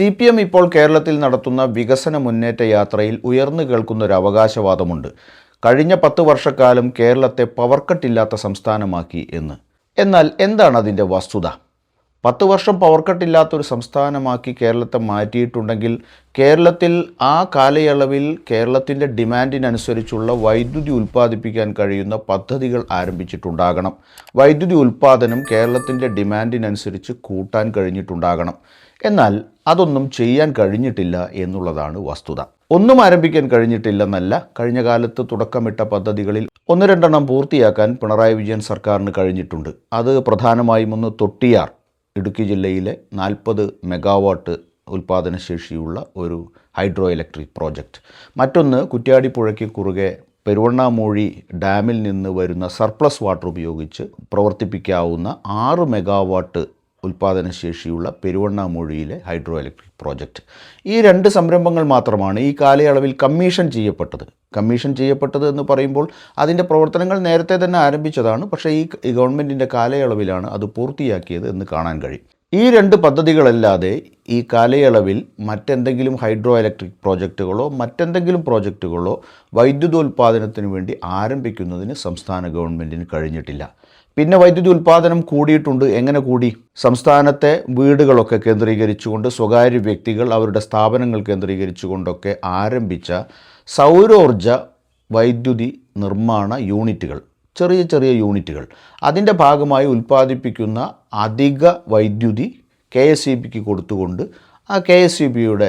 C P M ഇപ്പോൾ കേരളത്തിൽ നടത്തുന്ന വികസന മുന്നേറ്റ യാത്രയിൽ ഉയർന്നു കേൾക്കുന്ന ഒരു അവകാശവാദമുണ്ട്. കഴിഞ്ഞ പത്ത് വർഷക്കാലം കേരളത്തെ പവർക്കട്ടില്ലാത്ത സംസ്ഥാനമാക്കി എന്ന്. എന്നാൽ എന്താണ് അതിന്റെ വസ്തുത? പത്ത് വർഷം പവർക്കട്ടില്ലാത്തൊരു സംസ്ഥാനമാക്കി കേരളത്തെ മാറ്റിയിട്ടുണ്ടെങ്കിൽ കേരളത്തിൽ ആ കാലയളവിൽ കേരളത്തിന്റെ ഡിമാൻഡിനനുസരിച്ചുള്ള വൈദ്യുതി ഉൽപ്പാദിപ്പിക്കാൻ കഴിയുന്ന പദ്ധതികൾ ആരംഭിച്ചിട്ടുണ്ടാകണം. വൈദ്യുതി ഉൽപ്പാദനം കേരളത്തിന്റെ ഡിമാൻഡിനനുസരിച്ച് കൂട്ടാൻ കഴിഞ്ഞിട്ടുണ്ടാകണം. എന്നാൽ അതൊന്നും ചെയ്യാൻ കഴിഞ്ഞിട്ടില്ല എന്നുള്ളതാണ് വസ്തുത. ഒന്നും ആരംഭിക്കാൻ കഴിഞ്ഞിട്ടില്ലെന്നല്ല കഴിഞ്ഞ കാലത്ത് തുടക്കമിട്ട പദ്ധതികളിൽ ഒന്ന് രണ്ടെണ്ണം പൂർത്തിയാക്കാൻ പിണറായി വിജയൻ സർക്കാരിന് കഴിഞ്ഞിട്ടുണ്ട്. അത് പ്രധാനമായും ഒന്ന് തൊട്ടിയാർ ഇടുക്കി ജില്ലയിലെ നാൽപ്പത് മെഗാവാട്ട് ഉൽപ്പാദനശേഷിയുള്ള ഒരു ഹൈഡ്രോ ഇലക്ട്രിക് പ്രോജക്റ്റ്. മറ്റൊന്ന് കുറ്റ്യാടിപ്പുഴയ്ക്ക് കുറുകെ പെരുവണ്ണാമൂഴി ഡാമിൽ നിന്ന് വരുന്ന സർപ്ലസ് വാട്ടർ ഉപയോഗിച്ച് പ്രവർത്തിപ്പിക്കാവുന്ന ആറ് മെഗാവാട്ട് ഉൽപ്പാദനശേഷിയുള്ള പെരുവണ്ണാമൂഴിയിലെ ഹൈഡ്രോ ഇലക്ട്രിക് പ്രോജക്റ്റ്. ഈ രണ്ട് സംരംഭങ്ങൾ മാത്രമാണ് ഈ കാലയളവിൽ കമ്മീഷൻ ചെയ്യപ്പെട്ടത്. കമ്മീഷൻ ചെയ്യപ്പെട്ടത് എന്ന് പറയുമ്പോൾ അതിന്റെ പ്രവർത്തനങ്ങൾ നേരത്തെ തന്നെ ആരംഭിച്ചതാണ്. പക്ഷേ ഈ ഗവൺമെന്റിന്റെ കാലയളവിലാണ് അത് പൂർത്തിയാക്കിയത് എന്ന് കാണാൻ കഴിയും. ഈ രണ്ട് പദ്ധതികളല്ലാതെ ഈ കാലയളവിൽ മറ്റെന്തെങ്കിലും ഹൈഡ്രോ ഇലക്ട്രിക് പ്രോജക്റ്റുകളോ മറ്റെന്തെങ്കിലും പ്രോജക്റ്റുകളോ വൈദ്യുതോൽപാദനത്തിന് വേണ്ടി ആരംഭിക്കുന്നതിന് സംസ്ഥാന ഗവൺമെന്റിന് കഴിഞ്ഞിട്ടില്ല. പിന്നെ വൈദ്യുതി ഉൽപ്പാദനം കൂടിയിട്ടുണ്ട്. എങ്ങനെ കൂടി? സംസ്ഥാനത്തെ വീടുകളൊക്കെ കേന്ദ്രീകരിച്ചുകൊണ്ട് സ്വകാര്യ വ്യക്തികൾ അവരുടെ സ്ഥാപനങ്ങൾ കേന്ദ്രീകരിച്ചുകൊണ്ടൊക്കെ ആരംഭിച്ച സൗരോർജ വൈദ്യുതി നിർമ്മാണ യൂണിറ്റുകൾ. ചെറിയ ചെറിയ യൂണിറ്റുകൾ. അതിന്റെ ഭാഗമായി ഉൽപ്പാദിപ്പിക്കുന്ന അധിക വൈദ്യുതി കെ എസ് ഇ ബിക്ക് കൊടുത്തുകൊണ്ട് ആ കെ എസ് ഇ ബിയുടെ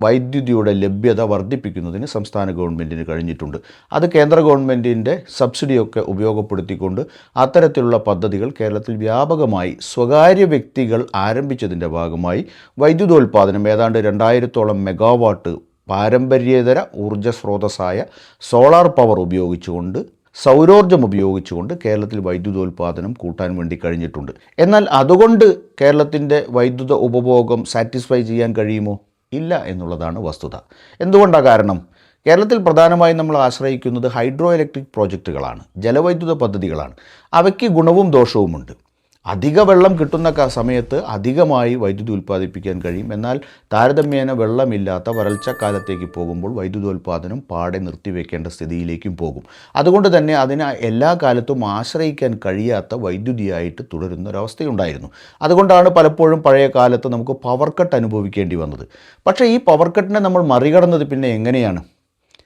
വൈദ്യുതിയുടെ ലഭ്യത വർദ്ധിപ്പിക്കുന്നതിന് സംസ്ഥാന ഗവൺമെന്റിന് കഴിഞ്ഞിട്ടുണ്ട്. അത് കേന്ദ്ര ഗവൺമെന്റിന്റെ സബ്സിഡിയൊക്കെ ഉപയോഗപ്പെടുത്തിക്കൊണ്ട് അത്തരത്തിലുള്ള പദ്ധതികൾ കേരളത്തിൽ വ്യാപകമായി സ്വകാര്യ വ്യക്തികൾ ആരംഭിച്ചതിന്റെ ഭാഗമായി വൈദ്യുതോൽപാദനം ഏതാണ്ട് രണ്ടായിരത്തോളം മെഗാവാട്ട് പാരമ്പര്യേതര ഊർജ സ്രോതസ്സായ സോളാർ പവർ ഉപയോഗിച്ചുകൊണ്ട് സൗരോർജം ഉപയോഗിച്ചുകൊണ്ട് കേരളത്തിൽ വൈദ്യുതോൽപാദനം കൂട്ടാൻ വേണ്ടി കഴിഞ്ഞിട്ടുണ്ട്. എന്നാൽ അതുകൊണ്ട് കേരളത്തിന്റെ വൈദ്യുത ഉപഭോഗം സാറ്റിസ്ഫൈ ചെയ്യാൻ കഴിയുമോ? ഇല്ല എന്നുള്ളതാണ് വസ്തുത. എന്തുകൊണ്ടാണ് കാരണം? കേരളത്തിൽ പ്രധാനമായും നമ്മൾ ആശ്രയിക്കുന്നത് ഹൈഡ്രോ ഇലക്ട്രിക് പ്രോജക്റ്റുകളാണ് ജലവൈദ്യുത പദ്ധതികളാണ്. അവയ്ക്ക് ഗുണവും ദോഷവുമുണ്ട്. അധിക വെള്ളം കിട്ടുന്ന സമയത്ത് അധികമായി വൈദ്യുതി ഉൽപ്പാദിപ്പിക്കാൻ കഴിയും. എന്നാൽ താരതമ്യേന വെള്ളമില്ലാത്ത വരൾച്ച കാലത്തേക്ക് പോകുമ്പോൾ വൈദ്യുതി വൈദ്യുതോൽപാദനം പാടെ നിർത്തിവെക്കേണ്ട സ്ഥിതിയിലേക്കും പോകും. അതുകൊണ്ട് തന്നെ അതിന് എല്ലാ കാലത്തും ആശ്രയിക്കാൻ കഴിയാത്ത വൈദ്യുതിയായിട്ട് തുടരുന്ന ഒരവസ്ഥയുണ്ടായിരുന്നു അതുകൊണ്ടാണ് പലപ്പോഴും പഴയ കാലത്ത് നമുക്ക് പവർ കട്ട് അനുഭവിക്കേണ്ടി വന്നത്. പക്ഷേ ഈ പവർ കട്ടിനെ നമ്മൾ മറികടന്നത് പിന്നെ എങ്ങനെയാണ്?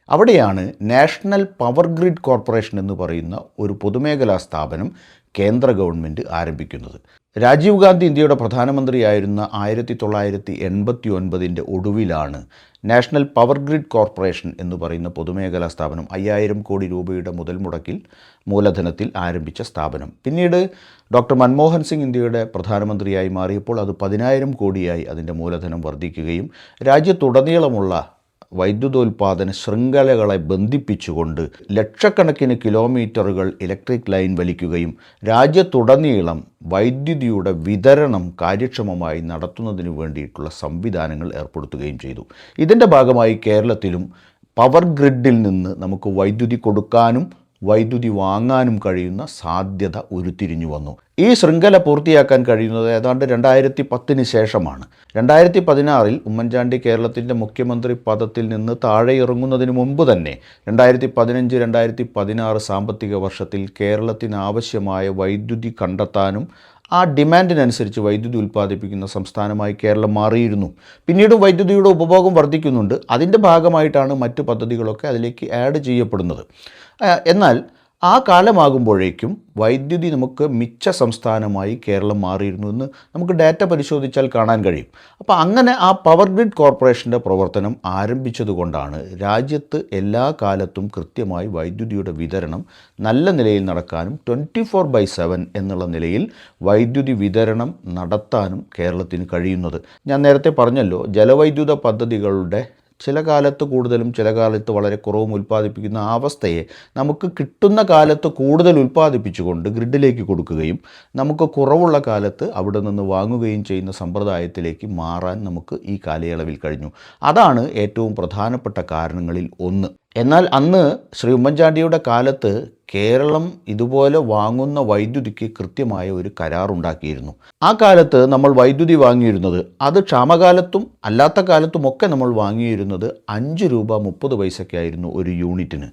അവിടെയാണ് നാഷണൽ പവർ ഗ്രിഡ് കോർപ്പറേഷൻ എന്ന് പറയുന്ന ഒരു പൊതുമേഖലാ സ്ഥാപനം കേന്ദ്ര ഗവൺമെന്റ് ആരംഭിക്കുന്നത്. രാജീവ് ഗാന്ധി ഇന്ത്യയുടെ പ്രധാനമന്ത്രിയായിരുന്ന ആയിരത്തി തൊള്ളായിരത്തി എൺപത്തി ഒൻപതിന്റെ ഒടുവിലാണ് നാഷണൽ പവർ ഗ്രിഡ് കോർപ്പറേഷൻ എന്ന് പറയുന്ന പൊതുമേഖലാ സ്ഥാപനം അയ്യായിരം കോടി രൂപയുടെ മുതൽ മുടക്കിൽ മൂലധനത്തിൽ ആരംഭിച്ച സ്ഥാപനം. പിന്നീട് ഡോക്ടർ മൻമോഹൻ സിംഗ് ഇന്ത്യയുടെ പ്രധാനമന്ത്രിയായി മാറിയപ്പോൾ അത് പതിനായിരം കോടിയായി അതിന്റെ മൂലധനം വർദ്ധിക്കുകയും രാജ്യത്തുടനീളമുള്ള വൈദ്യുതോൽപാദന ശൃംഖലകളെ ബന്ധിപ്പിച്ചുകൊണ്ട് ലക്ഷക്കണക്കിന് കിലോമീറ്ററുകൾ ഇലക്ട്രിക് ലൈൻ വലിക്കുകയും രാജ്യത്തുടനീളം വൈദ്യുതിയുടെ വിതരണം കാര്യക്ഷമമായി നടത്തുന്നതിന് വേണ്ടിയിട്ടുള്ള സംവിധാനങ്ങൾ ഏർപ്പെടുത്തുകയും ചെയ്തു. ഇതിന്റെ ഭാഗമായി കേരളത്തിലും പവർ ഗ്രിഡിൽ നിന്ന് നമുക്ക് വൈദ്യുതി കൊടുക്കാനും വൈദ്യുതി വാങ്ങാനും കഴിയുന്ന സാധ്യത ഉരുത്തിരിഞ്ഞു വന്നു. ഈ ശൃംഖല പൂർത്തിയാക്കാൻ കഴിയുന്നത് ഏതാണ്ട് രണ്ടായിരത്തി പത്തിന് ശേഷമാണ്. രണ്ടായിരത്തി പതിനാറിൽ ഉമ്മൻചാണ്ടി കേരളത്തിന്റെ മുഖ്യമന്ത്രി പദത്തിൽ നിന്ന് താഴെ ഇറങ്ങുന്നതിന് മുമ്പ് തന്നെ രണ്ടായിരത്തി പതിനഞ്ച് രണ്ടായിരത്തി പതിനാറ് സാമ്പത്തിക വർഷത്തിൽ കേരളത്തിന് ആവശ്യമായ വൈദ്യുതി കണ്ടെത്താനും ആ ഡിമാൻഡിനനുസരിച്ച് വൈദ്യുതി ഉൽപ്പാദിപ്പിക്കുന്ന സംസ്ഥാനമായി കേരളം മാറിയിരുന്നു. പിന്നീട് വൈദ്യുതിയുടെ ഉപഭോഗം വർദ്ധിക്കുന്നുണ്ട്. അതിന്റെ ഭാഗമായിട്ടാണ് മറ്റു പദ്ധതികളൊക്കെ അതിലേക്ക് ആഡ് ചെയ്യപ്പെടുന്നത്. എന്നാൽ ആ കാലമാകുമ്പോഴേക്കും വൈദ്യുതി നമുക്ക് മിച്ച സംസ്ഥാനമായി കേരളം മാറിയിരുന്നു എന്ന് നമുക്ക് ഡാറ്റ പരിശോധിച്ചാൽ കാണാൻ കഴിയും. അപ്പോൾ അങ്ങനെ ആ പവർ ഗ്രിഡ് കോർപ്പറേഷന്റെ പ്രവർത്തനം ആരംഭിച്ചതുകൊണ്ടാണ് രാജ്യത്ത് എല്ലാ കാലത്തും കൃത്യമായി വൈദ്യുതിയുടെ വിതരണം നല്ല നിലയിൽ നടക്കാനും ട്വന്റി ഫോർ ബൈ സെവൻ എന്നുള്ള നിലയിൽ വൈദ്യുതി വിതരണം നടത്താനും കേരളത്തിന് കഴിയുന്നത്. ഞാൻ നേരത്തെ പറഞ്ഞല്ലോ ജലവൈദ്യുത പദ്ധതികളുടെ ചില കാലത്ത് കൂടുതലും ചില കാലത്ത് വളരെ കുറവും ഉൽപ്പാദിപ്പിക്കുന്ന ആ അവസ്ഥയെ നമുക്ക് കിട്ടുന്ന കാലത്ത് കൂടുതൽ ഉൽപ്പാദിപ്പിച്ചുകൊണ്ട് ഗ്രിഡിലേക്ക് കൊടുക്കുകയും നമുക്ക് കുറവുള്ള കാലത്ത് അവിടെ നിന്ന് വാങ്ങുകയും ചെയ്യുന്ന സമ്പ്രദായത്തിലേക്ക് മാറാൻ നമുക്ക് ഈ കാലയളവിൽ കഴിഞ്ഞു. അതാണ് ഏറ്റവും പ്രധാനപ്പെട്ട കാരണങ്ങളിൽ ഒന്ന്. എന്നാൽ അന്ന് ശ്രീ ഉമ്മൻചാണ്ടിയുടെ കാലത്ത് കേരളം ഇതുപോലെ വാങ്ങുന്ന വൈദ്യുതിക്ക് കൃത്യമായ ഒരു കരാറുണ്ടാക്കിയിരുന്നു. ആ കാലത്ത് നമ്മൾ വൈദ്യുതി വാങ്ങിയിരുന്നത് അത് ക്ഷാമകാലത്തും അല്ലാത്ത കാലത്തുമൊക്കെ നമ്മൾ വാങ്ങിയിരുന്നത് അഞ്ച് രൂപ മുപ്പത് പൈസയ്ക്കായിരുന്നു ഒരു യൂണിറ്റിന്.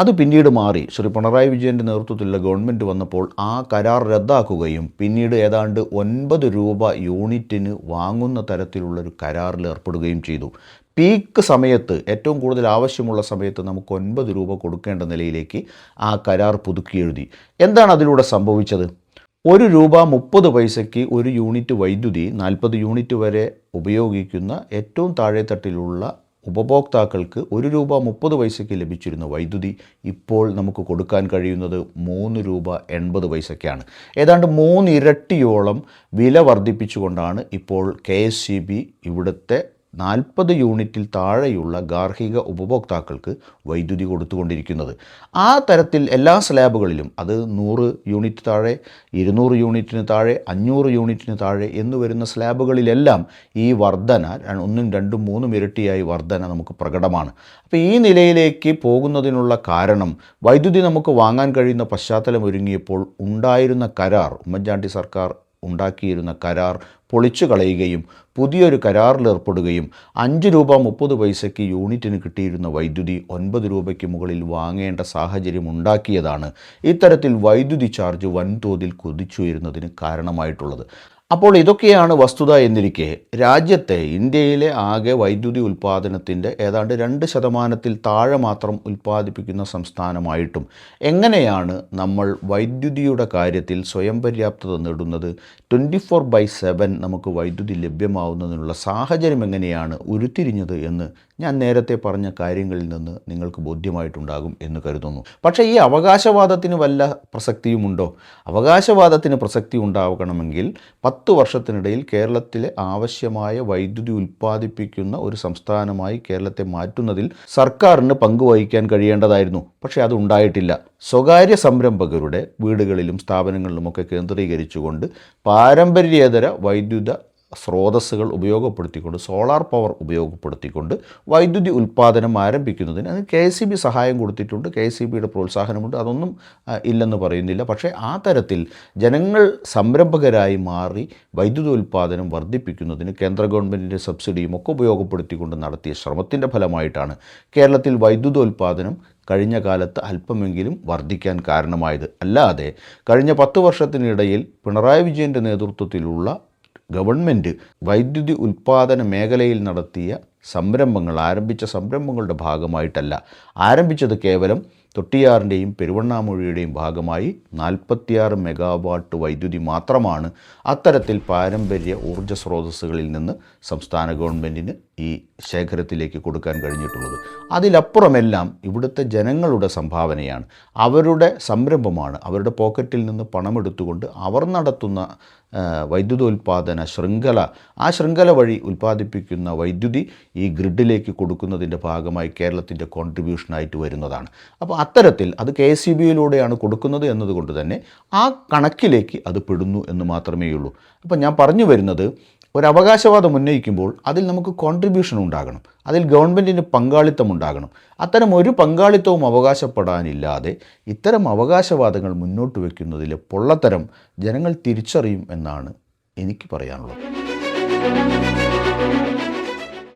അത് പിന്നീട് മാറി. ശ്രീ പിണറായി വിജയന്റെ നേതൃത്വത്തിലുള്ള ഗവൺമെന്റ് വന്നപ്പോൾ ആ കരാർ റദ്ദാക്കുകയും പിന്നീട് ഏതാണ്ട് ഒൻപത് രൂപ യൂണിറ്റിന് വാങ്ങുന്ന തരത്തിലുള്ളൊരു കരാറിൽ ഏർപ്പെടുകയും ചെയ്തു. പീക്ക് സമയത്ത് ഏറ്റവും കൂടുതൽ ആവശ്യമുള്ള സമയത്ത് നമുക്ക് ഒൻപത് രൂപ കൊടുക്കേണ്ട നിലയിലേക്ക് ആ കരാർ പുതുക്കി എഴുതി. എന്താണ് അതിലൂടെ സംഭവിച്ചത്? ഒരു രൂപ മുപ്പത് പൈസയ്ക്ക് ഒരു യൂണിറ്റ് വൈദ്യുതി നാൽപ്പത് യൂണിറ്റ് വരെ ഉപയോഗിക്കുന്ന ഏറ്റവും താഴെത്തട്ടിലുള്ള ഉപഭോക്താക്കൾക്ക് ഒരു രൂപ മുപ്പത് പൈസയ്ക്ക് ലഭിച്ചിരുന്ന വൈദ്യുതി ഇപ്പോൾ നമുക്ക് കൊടുക്കാൻ കഴിയുന്നത് മൂന്ന് രൂപ എൺപത് പൈസയ്ക്കാണ്. ഏതാണ്ട് മൂന്നിരട്ടിയോളം വില വർദ്ധിപ്പിച്ചുകൊണ്ടാണ് ഇപ്പോൾ കെ ഇവിടുത്തെ നാൽപ്പത് യൂണിറ്റിൽ താഴെയുള്ള ഗാർഹിക ഉപഭോക്താക്കൾക്ക് വൈദ്യുതി കൊടുത്തുകൊണ്ടിരിക്കുന്നത്. ആ തരത്തിൽ എല്ലാ സ്ലാബുകളിലും അത് നൂറ് യൂണിറ്റ് താഴെ ഇരുന്നൂറ് യൂണിറ്റിന് താഴെ അഞ്ഞൂറ് യൂണിറ്റിന് താഴെ എന്ന് വരുന്ന സ്ലാബുകളിലെല്ലാം ഈ വർധന ഒന്നും രണ്ടും മൂന്നും ഇരട്ടിയായി വർധന നമുക്ക് പ്രകടമാണ്. അപ്പോൾ ഈ നിലയിലേക്ക് പോകുന്നതിനുള്ള കാരണം വൈദ്യുതി നമുക്ക് വാങ്ങാൻ കഴിയുന്ന പശ്ചാത്തലം ഒരുങ്ങിയപ്പോൾ ഉണ്ടായിരുന്ന കരാർ ഉമ്മൻചാണ്ടി സർക്കാർ ഉണ്ടാക്കിയിരുന്ന കരാർ പൊളിച്ചു കളയുകയും പുതിയൊരു കരാറിലേർപ്പെടുകയും അഞ്ച് രൂപ മുപ്പത് പൈസയ്ക്ക് യൂണിറ്റിന് കിട്ടിയിരുന്ന വൈദ്യുതി ഒൻപത് രൂപയ്ക്ക് മുകളിൽ വാങ്ങേണ്ട സാഹചര്യം ഉണ്ടാക്കിയതാണ് ഇത്തരത്തിൽ വൈദ്യുതി ചാർജ് വൻതോതിൽ കുതിച്ചുയരുന്നതിന് കാരണമായിട്ടുള്ളത്. അപ്പോൾ ഇതൊക്കെയാണ് വസ്തുത എന്നിരിക്കെ. രാജ്യത്തെ ഇന്ത്യയിലെ ആകെ വൈദ്യുതി ഉൽപ്പാദനത്തിന്റെ ഏതാണ്ട് രണ്ട് ശതമാനത്തിൽ താഴെ മാത്രം ഉൽപ്പാദിപ്പിക്കുന്ന സംസ്ഥാനമായിട്ടും എങ്ങനെയാണ് നമ്മൾ വൈദ്യുതിയുടെ കാര്യത്തിൽ സ്വയം പര്യാപ്തത നേടുന്നത്? ട്വന്റി ഫോർ ബൈ സെവൻ നമുക്ക് വൈദ്യുതി ലഭ്യമാവുന്നതിനുള്ള സാഹചര്യം എങ്ങനെയാണ് ഉരുത്തിരിഞ്ഞത് എന്ന് ഞാൻ നേരത്തെ പറഞ്ഞ കാര്യങ്ങളിൽ നിന്ന് നിങ്ങൾക്ക് ബോധ്യമായിട്ടുണ്ടാകും എന്ന് കരുതുന്നു. പക്ഷേ ഈ അവകാശവാദത്തിന് വല്ല പ്രസക്തിയുമുണ്ടോ? അവകാശവാദത്തിന് പ്രസക്തി ഉണ്ടാകണമെങ്കിൽ പത്ത് വർഷത്തിനിടയിൽ കേരളത്തിലെ ആവശ്യമായ വൈദ്യുതി ഉൽപ്പാദിപ്പിക്കുന്ന ഒരു സംസ്ഥാനമായി കേരളത്തെ മാറ്റുന്നതിൽ സർക്കാരിന് പങ്കുവഹിക്കാൻ കഴിയേണ്ടതായിരുന്നു. പക്ഷേ അത് ഉണ്ടായിട്ടില്ല. സ്വകാര്യ സംരംഭകരുടെ വീടുകളിലും സ്ഥാപനങ്ങളിലുമൊക്കെ കേന്ദ്രീകരിച്ചുകൊണ്ട് പാരമ്പര്യേതര വൈദ്യുത സ്രോതസ്സുകൾ ഉപയോഗപ്പെടുത്തിക്കൊണ്ട് സോളാർ പവർ ഉപയോഗപ്പെടുത്തിക്കൊണ്ട് വൈദ്യുതി ഉൽപ്പാദനം ആരംഭിക്കുന്നതിന് അതിന് കെ സി ബി സഹായം കൊടുത്തിട്ടുണ്ട്. കെ സി ബിയുടെ പ്രോത്സാഹനമുണ്ട്. അതൊന്നും ഇല്ലെന്ന് പറയുന്നില്ല. പക്ഷേ ആ തരത്തിൽ ജനങ്ങൾ സംരംഭകരായി മാറി വൈദ്യുതി ഉൽപ്പാദനം വർദ്ധിപ്പിക്കുന്നതിന് കേന്ദ്ര ഗവൺമെന്റിന്റെ സബ്സിഡിയും ഒക്കെ ഉപയോഗപ്പെടുത്തിക്കൊണ്ട് നടത്തിയ ശ്രമത്തിന്റെ ഫലമായിട്ടാണ് കേരളത്തിൽ വൈദ്യുതോൽപാദനം കഴിഞ്ഞ കാലത്ത് അല്പമെങ്കിലും വർദ്ധിക്കാൻ കാരണമായത്. അല്ലാതെ കഴിഞ്ഞ പത്ത് വർഷത്തിനിടയിൽ പിണറായി വിജയന്റെ നേതൃത്വത്തിലുള്ള ഗവൺമെന്റ് വൈദ്യുതി ഉൽപ്പാദന മേഖലയിൽ നടത്തിയ സംരംഭങ്ങൾ ആരംഭിച്ച സംരംഭങ്ങളുടെ ഭാഗമായിട്ടല്ല. ആരംഭിച്ചത് കേവലം തൊട്ടിയാറിന്റെയും പെരുവണ്ണാമൊഴിയുടെയും ഭാഗമായി നാൽപ്പത്തിയാറ് മെഗാവാട്ട് വൈദ്യുതി മാത്രമാണ് അത്തരത്തിൽ പാരമ്പര്യ ഊർജ സ്രോതസ്സുകളിൽ നിന്ന് സംസ്ഥാന ഗവൺമെന്റിന് ഈ ശേഖരത്തിലേക്ക് കൊടുക്കാൻ കഴിഞ്ഞിട്ടുള്ളത്. അതിലപ്പുറമെല്ലാം ഇവിടുത്തെ ജനങ്ങളുടെ സംഭാവനയാണ്. അവരുടെ സംരംഭമാണ്. അവരുടെ പോക്കറ്റിൽ നിന്ന് പണമെടുത്തുകൊണ്ട് അവർ നടത്തുന്ന വൈദ്യുതോൽപാദന ശൃംഖല. ആ ശൃംഖല വഴി ഉൽപ്പാദിപ്പിക്കുന്ന വൈദ്യുതി ഈ ഗ്രിഡിലേക്ക് കൊടുക്കുന്നതിന്റെ ഭാഗമായി കേരളത്തിന്റെ കോൺട്രിബ്യൂഷനായിട്ട് വരുന്നതാണ്. അപ്പോൾ അത്തരത്തിൽ അത് കെ എസ് ബിയിലൂടെയാണ് കൊടുക്കുന്നത് എന്നതുകൊണ്ട് തന്നെ ആ കണക്കിലേക്ക് അത് പെടുന്നു എന്ന് മാത്രമേ ഉള്ളൂ അപ്പോൾ ഞാൻ പറഞ്ഞു വരുന്നത് ഒരു അവകാശവാദം ഉന്നയിക്കുമ്പോൾ അതിൽ നമുക്ക് കോൺട്രിബ്യൂഷൻ ഉണ്ടാകണം. അതിൽ ഗവൺമെന്റിന് പങ്കാളിത്തം ഉണ്ടാകണം. അത്തരം ഒരു പങ്കാളിത്തവും അവകാശപ്പെടാനില്ലാതെ ഇത്തരം അവകാശവാദങ്ങൾ മുന്നോട്ട് വയ്ക്കുന്നതിലെ പൊള്ളത്തരം ജനങ്ങൾ തിരിച്ചറിയും എന്നാണ് എനിക്ക് പറയാനുള്ളത്.